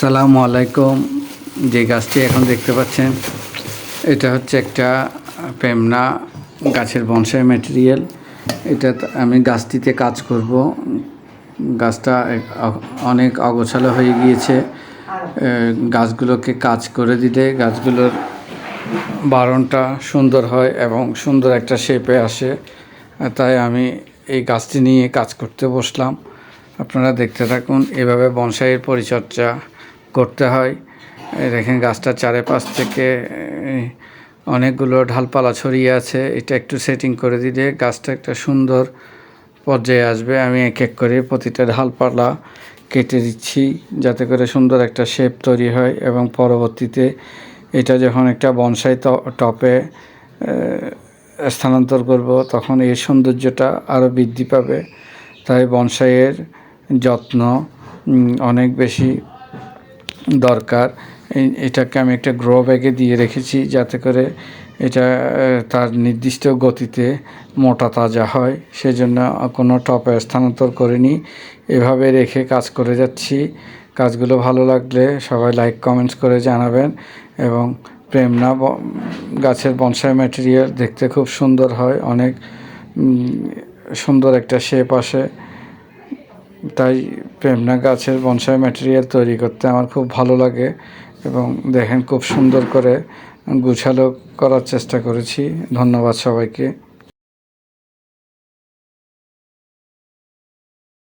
আসসালামু আলাইকুম। যে গাছটি এখন দেখতে পাচ্ছেন, এটা হচ্ছে একটা পেমনা গাছের বনসাই ম্যাটেরিয়াল এটা আমি গাছটিতে কাজ করব। গাছটা অনেক অগোছালো হয়ে গিয়েছে। গাছগুলোকে কাজ করে দিলে গাছগুলোর বারণটা সুন্দর হয় এবং সুন্দর একটা শেপে আসে। তাই আমি এই গাছটি নিয়ে কাজ করতে বসলাম। আপনারা দেখতে থাকুন, এভাবে বনসাইয়ের পরিচর্যা করতে হয়। দেখেন গাছটার চারিপাশ থেকে অনেকগুলো ঢালপালা ছড়িয়ে আছে। এটা একটু সেটিং করে দিলে গাছটা একটা সুন্দর পর্যায়ে আসবে। আমি এক এক করে প্রতিটা ঢালপালা কেটে দিচ্ছি যাতে করে সুন্দর একটা শেপ তৈরি হয় এবং পরবর্তীতে এটা যখন একটা বনসাই টপে স্থানান্তর করব, তখন এর সৌন্দর্যটা আরও বৃদ্ধি পাবে। তাই বনসাইয়ের যত্ন অনেক বেশি দরকার। এটাকে আমি একটা গ্রো ব্যাগে দিয়ে রেখেছি যাতে করে এটা তার নির্দিষ্ট গতিতে মোটা তাজা হয়। সেজন্য কোনো টপে স্থানান্তর করিনি। এভাবে রেখে কাজ করে যাচ্ছি। কাজগুলো ভালো লাগলে সবাই লাইক, কমেন্টস করে জানাবেন এবং প্রেমনা গাছের বনসাই ম্যাটেরিয়াল দেখতে খুব সুন্দর হয়। অনেক সুন্দর একটা শেপ আসে। তাই প্রেমনা গাছের বনসাই ম্যাটেরিয়াল তৈরি করতে আমার খুব ভালো লাগে এবং দেখেন খুব সুন্দর করে গুছালো করার চেষ্টা করেছি। ধন্যবাদ সবাইকে।